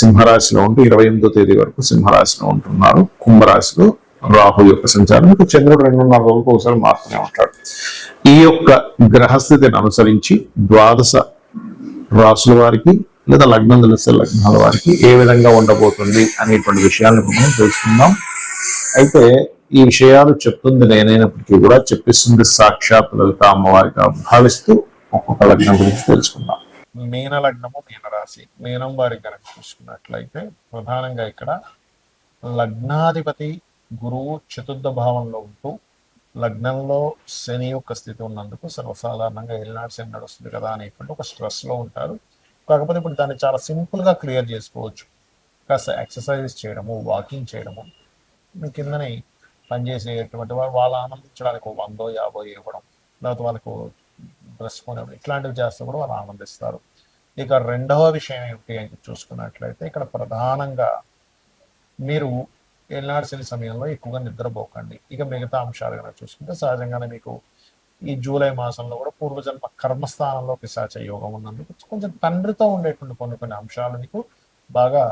సింహరాశిలో ఉంటూ ఇరవై ఎనిమిదో తేదీ వరకు సింహరాశిలో ఉంటున్నారు. కుంభరాశిలో రాహు యొక్క సంచారం. ఇంకా చంద్రుడు రెండున్నర రోజులకు ఒకసారి మారుతూనే ఉంటాడు. ఈ యొక్క గ్రహస్థితిని అనుసరించి ద్వాదశ రాసుల వారికి లేదా లగ్నం తెలిస్తే లగ్నాల వారికి ఏ విధంగా ఉండబోతుంది అనేటువంటి విషయాలను మనం తెలుసుకుందాం. అయితే ఈ విషయాలు చెప్తుంది నేనైనప్పటికీ కూడా చెప్పిస్తుంది సాక్షాత్ లలిత అమ్మవారిగా భావిస్తూ ఒక్కొక్క లగ్నం గురించి తెలుసుకుందాం. మీన లగ్నము మీనరాశి. మీనం వారికి కనుక చూసుకున్నట్లయితే ప్రధానంగా ఇక్కడ లగ్నాధిపతి గురువు చతుర్థ భావంలో ఉంటూ లగ్నంలో శని యొక్క స్థితి ఉన్నందుకు సర్వసాధారణంగా ఏలినాడు శని నడుస్తుంది కదా అనేటువంటి ఒక స్ట్రెస్లో ఉంటారు. కాకపోతే ఇప్పుడు దాన్ని చాలా సింపుల్గా క్లియర్ చేసుకోవచ్చు. కాస్త ఎక్సర్సైజ్ చేయడము వాకింగ్ చేయడము మీ కిందని పనిచేసేటువంటి వారు వాళ్ళు ఆనందించడానికి ఒక వందో యాభై ఇవ్వడం లేకపోతే వాళ్ళకు డ్రెస్ ఇట్లాంటివి చేస్తే కూడా వాళ్ళు ఆనందిస్తారు. ఇక రెండవ విషయం ఏమిటి అని చూసుకున్నట్లయితే ఇక్కడ ప్రధానంగా మీరు వెళ్ళాల్సిన సమయంలో ఎక్కువగా నిద్రపోకండి. ఇక మిగతా అంశాలు కనుక చూసుకుంటే సహజంగానే మీకు ఈ జూలై మాసంలో కూడా పూర్వజన్మ కర్మస్థానంలో పిశాచ యోగం ఉన్నందుకు కొంచెం తండ్రితో ఉండేటువంటి కొన్ని కొన్ని అంశాలు మీకు బాగా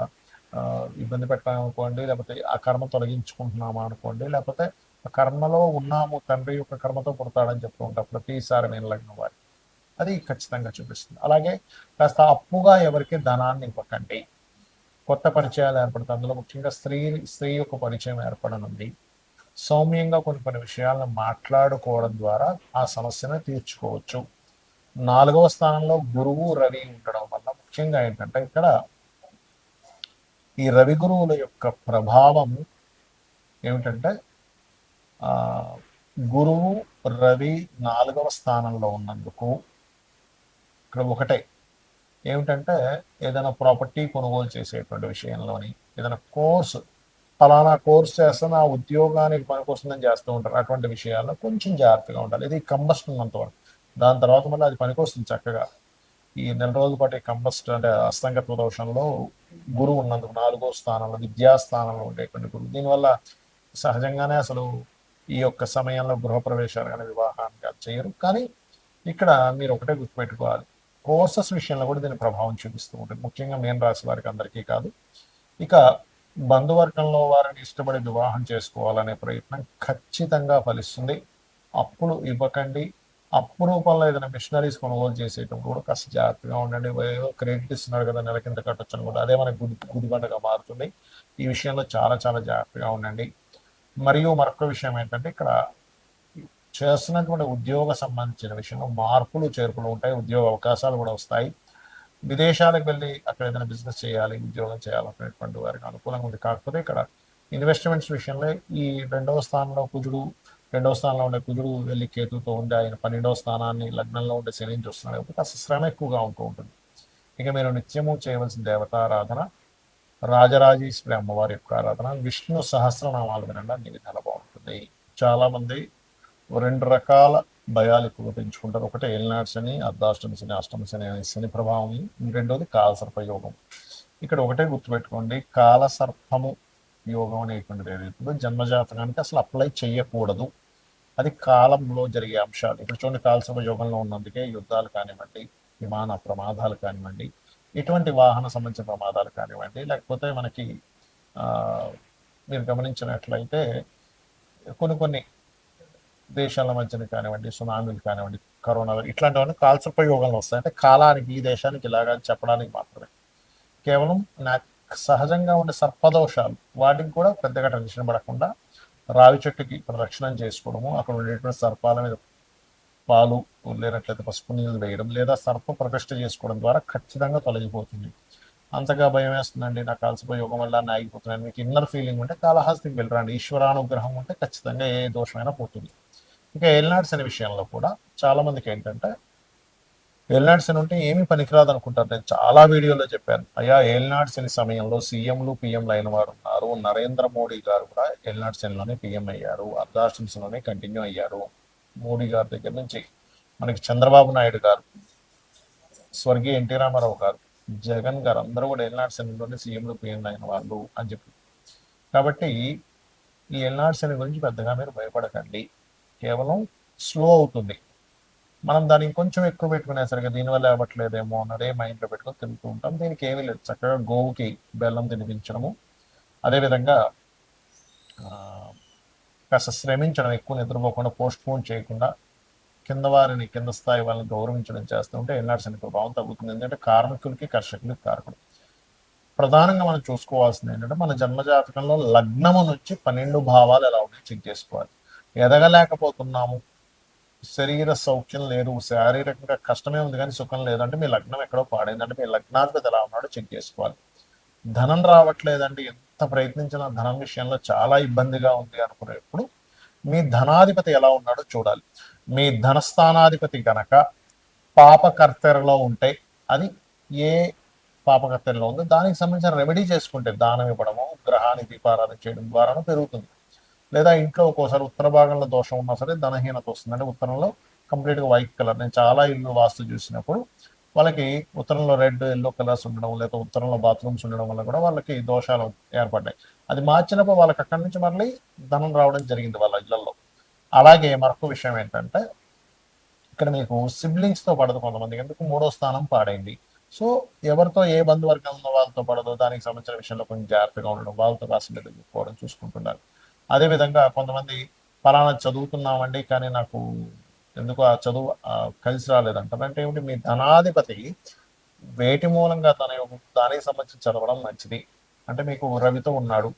ఇబ్బంది పెట్టాలనుకోండి లేకపోతే ఆ కర్మ తొలగించుకుంటున్నామా అనుకోండి లేకపోతే కర్మలో ఉన్నాము తండ్రి యొక్క కర్మతో పుడతాడని చెప్తూ ఉంటారు ప్రతిసారి నేను లగ్నం వారి. అది ఖచ్చితంగా చూపిస్తుంది. అలాగే కాస్త అప్పుగా ఎవరికి ధనాన్ని ఇవ్వకండి. కొత్త పరిచయాలు ఏర్పడతాయి. అందులో ముఖ్యంగా స్త్రీ స్త్రీ యొక్క పరిచయం ఏర్పడనుంది. సౌమ్యంగా కొన్ని కొన్ని విషయాలను మాట్లాడుకోవడం ద్వారా ఆ సమస్యను తీర్చుకోవచ్చు. నాలుగవ స్థానంలో గురువు రవి ఉండడం వల్ల ముఖ్యంగా ఏంటంటే ఇక్కడ ఈ రవి గురువుల యొక్క ప్రభావము ఏమిటంటే గురువు రవి నాలుగవ స్థానంలో ఉన్నందుకు ఇక్కడ ఒకటే. ఏమిటంటే ఏదైనా ప్రాపర్టీ కొనుగోలు చేసేటువంటి విషయంలోని ఏదైనా కోర్సు ఫలానా కోర్స్ చేస్తే నా ఉద్యోగానికి పనికొస్తుందని చేస్తూ ఉంటారు. అటువంటి విషయాల్లో కొంచెం జాగ్రత్తగా ఉండాలి. ఇది కంబస్ట్ ఉన్నంత వరకు. దాని తర్వాత మళ్ళీ అది పనికొస్తుంది చక్కగా. ఈ నెల రోజుల పాటు కంబస్ట్ అంటే అస్తంగత్వ దోషంలో గురువు ఉన్నందుకు నాలుగో స్థానంలో విద్యా స్థానంలో ఉండేటువంటి గురువు. దీనివల్ల సహజంగానే అసలు ఈ యొక్క సమయంలో గృహప్రవేశాలు కానీ వివాహాన్ని కానీ చేయరు. కానీ ఇక్కడ మీరు ఒకటే గుర్తుపెట్టుకోవాలి. కోర్సెస్ విషయంలో కూడా దీని ప్రభావం చూపిస్తూ ఉంటుంది. ముఖ్యంగా మేన్ రాశి వారికి అందరికీ కాదు. ఇక బంధువర్గంలో వారిని ఇష్టపడి వివాహం చేసుకోవాలనే ప్రయత్నం ఖచ్చితంగా ఫలిస్తుంది. అప్పులు ఇవ్వకండి. అప్పు రూపంలో ఏదైనా మిషనరీస్ కొనుగోలు చేసేటప్పుడు కూడా కాస్త జాగ్రత్తగా ఉండండి. ఏదో క్రెడిట్ ఇస్తున్నారు కదా నెల కింద కట్టొచ్చు అని కూడా అదే మనకి గుడి గుడిబండగా మారుతుంది. ఈ విషయంలో చాలా చాలా జాగ్రత్తగా ఉండండి. మరియు మరొక విషయం ఏంటంటే ఇక్కడ చేస్తున్నటువంటి ఉద్యోగ సంబంధించిన విషయంలో మార్పులు చేర్పులు ఉంటాయి ఉద్యోగ అవకాశాలు కూడా వస్తాయి. విదేశాలకు వెళ్ళి అక్కడ ఏదైనా బిజినెస్ చేయాలి ఉద్యోగం చేయాలనేటువంటి వారికి అనుకూలంగా ఉంది. కాకపోతే ఇక్కడ ఇన్వెస్ట్మెంట్స్ విషయంలో ఈ రెండవ స్థానంలో కుజుడు రెండవ స్థానంలో ఉండే కుజుడు వెళ్ళి కేతుతో ఉండే ఆయన పన్నెండవ స్థానాన్ని లగ్నంలో ఉండే శని చూస్తున్నాడు కాబట్టి కాస్త శ్రమ ఎక్కువగా ఉంటూ ఉంటుంది. ఇక మీరు నిత్యము చేయవలసిన దేవతారాధన రాజరాజేశ్వరి అమ్మవారి యొక్క ఆరాధన విష్ణు సహస్రనామాలు వినండి అన్ని విధాలు బాగుంటుంది. చాలా మంది రెండు రకాల భయాలు ఎక్కువగా పెంచుకుంటారు. ఒకటి ఏలినాడు శని అర్ధాష్టమి శని అష్టమి శని అనే శని ప్రభావం. రెండోది కాలసర్ప యోగం. ఇక్కడ ఒకటే గుర్తుపెట్టుకోండి కాలసర్పము యోగం అనేటువంటిది ఏదైతుందో జన్మజాతకానికి అసలు అప్లై చేయకూడదు. అది కాలంలో జరిగే అంశాలు. ఇక్కడ చూడండి కాలసర్ప యోగంలో ఉన్నందుకే యుద్ధాలు కానివ్వండి విమాన ప్రమాదాలు కానివ్వండి ఇటువంటి వాహన సంబంధించిన ప్రమాదాలు కానివ్వండి లేకపోతే మనకి మీరు గమనించినట్లయితే కొన్ని కొన్ని దేశాల మధ్యన కానివ్వండి సునామీలు కానివ్వండి కరోనా ఇట్లాంటివన్నీ కాల్సర్ప యోగంలో వస్తాయి. అంటే కాలానికి ఈ దేశానికి ఇలాగా చెప్పడానికి మాత్రమే. కేవలం నా సహజంగా ఉండే సర్పదోషాలు వాటికి కూడా పెద్దగా టెన్షన్ పడకుండా రావి చెట్టుకి ప్రదక్షిణం చేసుకోవడము అక్కడ ఉండేటువంటి సర్పాల మీద పాలు లేనట్లయితే పసుపు నీళ్ళు వేయడం లేదా సర్ప ప్రతిష్ట చేసుకోవడం ద్వారా ఖచ్చితంగా తొలగిపోతుంది. అంతగా భయం వేస్తుందండి. నాకు కాల్సిపోయి యోగం వల్ల ఆగిపోతున్నాను మీకు ఇన్నర్ ఫీలింగ్ ఉంటే కాళహస్తికి వెళ్ళరండి. ఈశ్వరానుగ్రహం ఉంటే ఖచ్చితంగా ఏ దోషమైనా పోతుంది. ఇంకా ఎల్నాడ్స్ అనే విషయంలో కూడా చాలా మందికి ఏంటంటే ఎల్నాడ్స్ అని ఉంటే ఏమీ పనికిరాదు అనుకుంటారు నేను చాలా వీడియోలో చెప్పాను. అయ్యా ఎల్నాడ్స్ అని సమయంలో సీఎంలు పిఎంలు అయిన వారు ఉన్నారు. నరేంద్ర మోడీ గారు కూడా ఎల్నాడ్స్లోనే పిఎం అయ్యారు. అర్ధాశ్రమ్స్లోనే కంటిన్యూ అయ్యారు. మోడీ గారి దగ్గర నుంచి మనకి చంద్రబాబు నాయుడు గారు స్వర్గీయ ఎన్టీ రామారావు గారు జగన్ గారు అందరూ కూడా ఎల్నాడు సెనలోనే సీఎంలు పిఎం అయిన వాళ్ళు అని చెప్పి. కాబట్టి ఈ ఎల్నాడు సెన గురించి పెద్దగా మీరు భయపడకండి. కేవలం స్లో అవుతుంది. మనం దాన్ని ఇంకొంచెం ఎక్కువ పెట్టుకునేసరికి దీనివల్ల అవ్వట్లేదేమో అన్నదే మైండ్లో పెట్టుకొని తింటూ ఉంటాం. దీనికి ఏమీ లేదు. చక్కగా గోవుకి బెల్లం తినిపించడము. అదేవిధంగా ఆ, కాస్త శ్రమించడం ఎక్కువ నిద్రపోకుండా పోస్ట్ పోన్ చేయకుండా కింద వారిని కింద స్థాయి వాళ్ళని గౌరవించడం చేస్తూ ఉంటే ఎన్ఆర్సీ ప్రభావం తగ్గుతుంది. ఎందుకంటే కార్మికులకి కర్షకులకి కారకుడు. ప్రధానంగా మనం చూసుకోవాల్సింది ఏంటంటే మన జన్మజాతకంలో లగ్నము నుంచి పన్నెండు భావాలు ఎలా ఉన్నాయో చెక్ చేసుకోవాలి. ఎదగలేకపోతున్నాము. శరీర సౌఖ్యం లేదు. శారీరకంగా కష్టమే ఉంది కానీ సుఖం లేదంటే మీ లగ్నం ఎక్కడో పాడైంది. అంటే మీ లగ్నాధిపతి ఎలా ఉన్నాడో చెక్ చేసుకోవాలి. ధనం రావట్లేదండి. ఎంత ప్రయత్నించినా ధనం విషయంలో చాలా ఇబ్బందిగా ఉంది అనుకునేప్పుడు మీ ధనాధిపతి ఎలా ఉన్నాడో చూడాలి. మీ ధనస్థానాధిపతి గనక పాపకర్తెరలో ఉంటే అది ఏ పాపకర్తెరలో ఉందో దానికి సంబంధించిన రెమెడీ చేసుకుంటే దానం ఇవ్వడము గ్రహాన్ని దీపారాధన చేయడం ద్వారానూ పెరుగుతుంది. లేదా ఇంట్లో ఒక్కోసారి ఉత్తర భాగంలో దోషం ఉన్నా సరే ధనహీనత వస్తుంది అంటే ఉత్తరంలో కంప్లీట్గా వైట్ కలర్. నేను చాలా ఇల్లు వాస్తు చూసినప్పుడు వాళ్ళకి ఉత్తరంలో రెడ్ ఎల్లో కలర్స్ ఉండడం లేదా ఉత్తరంలో బాత్రూమ్స్ ఉండడం వల్ల కూడా వాళ్ళకి దోషాలు ఏర్పడ్డాయి. అది మార్చినప్పుడు వాళ్ళకి అక్కడి నుంచి మళ్ళీ ధనం రావడం జరిగింది వాళ్ళ ఇళ్ళలో. అలాగే మరొక విషయం ఏంటంటే ఇక్కడ మీకు సిబ్లింగ్స్తో పడదు కొంతమంది ఎందుకు? మూడో స్థానం పాడైంది. సో ఎవరితో ఏ బంధువర్గం ఉన్న వాళ్ళతో పడదో. దానికి సంబంధించిన విషయంలో కొంచెం జాగ్రత్తగా ఉండడం వాళ్ళతో కాసిన పోవడం చూసుకుంటున్నారు. అదేవిధంగా కొంతమంది ఫలానా చదువుతున్నామండి కానీ నాకు ఎందుకు ఆ చదువు ఆ, కలిసి రాలేదంటారు అంటే ఏమిటి? మీ ధనాధిపతి వేటి మూలంగా తన యొక్క దానికి సంబంధించి చదవడం మంచిది. అంటే మీకు రవితో ఉన్నాడు.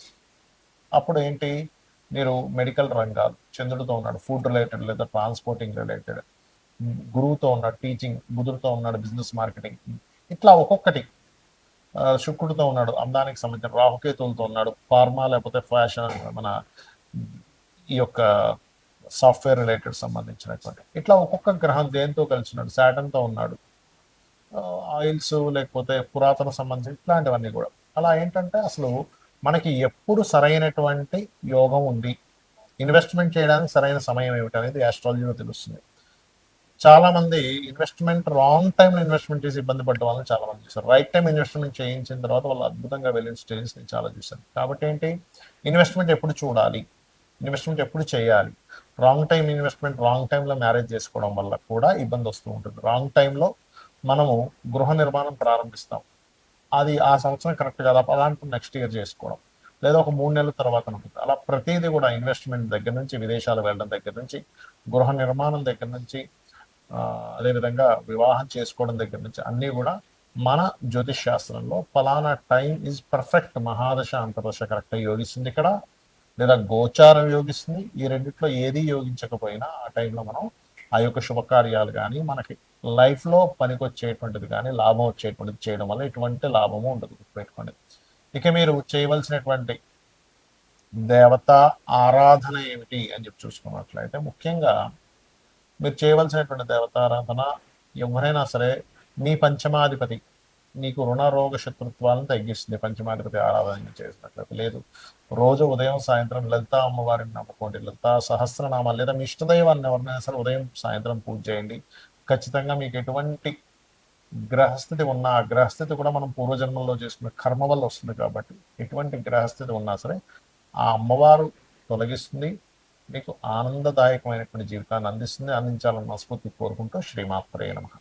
అప్పుడు ఏంటి? మీరు మెడికల్ రంగాలు చంద్రుడితో ఉన్నాడు. ఫుడ్ రిలేటెడ్ లేదా ట్రాన్స్పోర్టింగ్ రిలేటెడ్. గురువుతో ఉన్నాడు టీచింగ్ బుధుడితో ఉన్నాడు బిజినెస్ మార్కెటింగ్. ఇట్లా ఒక్కొక్కటి. శుక్రుడితో ఉన్నాడు అందానికి సంబంధించిన రాహుకేతులతో ఉన్నాడు ఫార్మా లేకపోతే ఫ్యాషన్ మన ఈ యొక్క సాఫ్ట్వేర్ రిలేటెడ్ సంబంధించినటువంటి. ఇట్లా ఒక్కొక్క గ్రహం దేంతో కలిసి ఉన్నాడు. Saturn ఉన్నాడు ఆయిల్స్ లేకపోతే పురాతన సంబంధించి ఇట్లాంటివన్నీ కూడా. అలా ఏంటంటే అసలు మనకి ఎప్పుడు సరైనటువంటి యోగం ఉంది. ఇన్వెస్ట్మెంట్ చేయడానికి సరైన సమయం ఏమిటి అనేది ఆస్ట్రాలజీలో తెలుస్తుంది. చాలామంది ఇన్వెస్ట్మెంట్ రాంగ్ టైంలో ఇన్వెస్ట్మెంట్ చేసి ఇబ్బంది పడ్డ వాళ్ళని చాలా మంది రైట్ టైం ఇన్వెస్ట్మెంట్ చేయించిన తర్వాత వాళ్ళు అద్భుతంగా వెళ్ళిన స్టేజెస్ నేను చాలా చూశాను. కాబట్టి ఏంటి? ఇన్వెస్ట్మెంట్ ఎప్పుడు చూడాలి? ఇన్వెస్ట్మెంట్ ఎప్పుడు చేయాలి? రాంగ్ టైం ఇన్వెస్ట్మెంట్ రాంగ్ టైంలో మ్యారేజ్ చేసుకోవడం వల్ల కూడా ఇబ్బంది వస్తూ ఉంటుంది. రాంగ్ టైంలో మనము గృహ నిర్మాణం ప్రారంభిస్తాం. అది ఆ సంవత్సరం కరెక్ట్ కాదు. అలాంటి నెక్స్ట్ ఇయర్ చేసుకోవడం. లేదా ఒక మూడు నెలల తర్వాత ఉంటుంది అలా ప్రతిదీ కూడా ఇన్వెస్ట్మెంట్ దగ్గర నుంచి విదేశాలు వెళ్ళడం దగ్గర నుంచి గృహ నిర్మాణం దగ్గర నుంచి అదేవిధంగా వివాహం చేసుకోవడం దగ్గర నుంచి అన్నీ కూడా మన జ్యోతిష్ శాస్త్రంలో ఫలానా టైం ఈజ్ పర్ఫెక్ట్ మహాదశ అంతర్దశ కరెక్ట్ యోగిస్తుంది ఇక్కడ. లేదా గోచారం యోగిస్తుంది. ఈ రెండిట్లో ఏది యోగించకపోయినా ఆ టైంలో మనం ఆ యొక్క శుభకార్యాలు కానీ మనకి లైఫ్లో పనికొచ్చేటువంటిది కానీ లాభం వచ్చేటువంటిది చేయడం వల్ల ఎటువంటి లాభము ఉండదు పెట్టుకోండి ఇక మీరు చేయవలసినటువంటి దేవత ఆరాధన ఏమిటి అని చెప్పి చూసుకున్నట్లయితే ముఖ్యంగా మీరు చేయవలసినటువంటి దేవతారాధన ఎవరైనా సరే మీ పంచమాధిపతి నీకు రుణ రోగ శత్రుత్వాలను తగ్గిస్తుంది. పంచమాధిపతి ఆరాధన చేసినట్లయితే లేదు. రోజు ఉదయం సాయంత్రం లలిత అమ్మవారిని నమ్ముకోండి. లలిత సహస్రనామాలు లేదా మీ ఇష్టదైవాన్ని ఎవరినైనా సరే ఉదయం సాయంత్రం పూజ చేయండి. ఖచ్చితంగా మీకు ఎటువంటి గ్రహస్థితి ఉన్నా ఆ గ్రహస్థితి కూడా మనం పూర్వజన్మల్లో చేసుకున్న కర్మ వల్ల వస్తుంది కాబట్టి ఎటువంటి గ్రహస్థితి ఉన్నా సరే ఆ అమ్మవారు తొలగిస్తుంది. మీకు ఆనందదాయకమైనటువంటి జీవితాన్ని అందిస్తుంది. అందించాలని మనస్ఫూర్తి కోరుకుంటూ శ్రీమాత్రే నమః.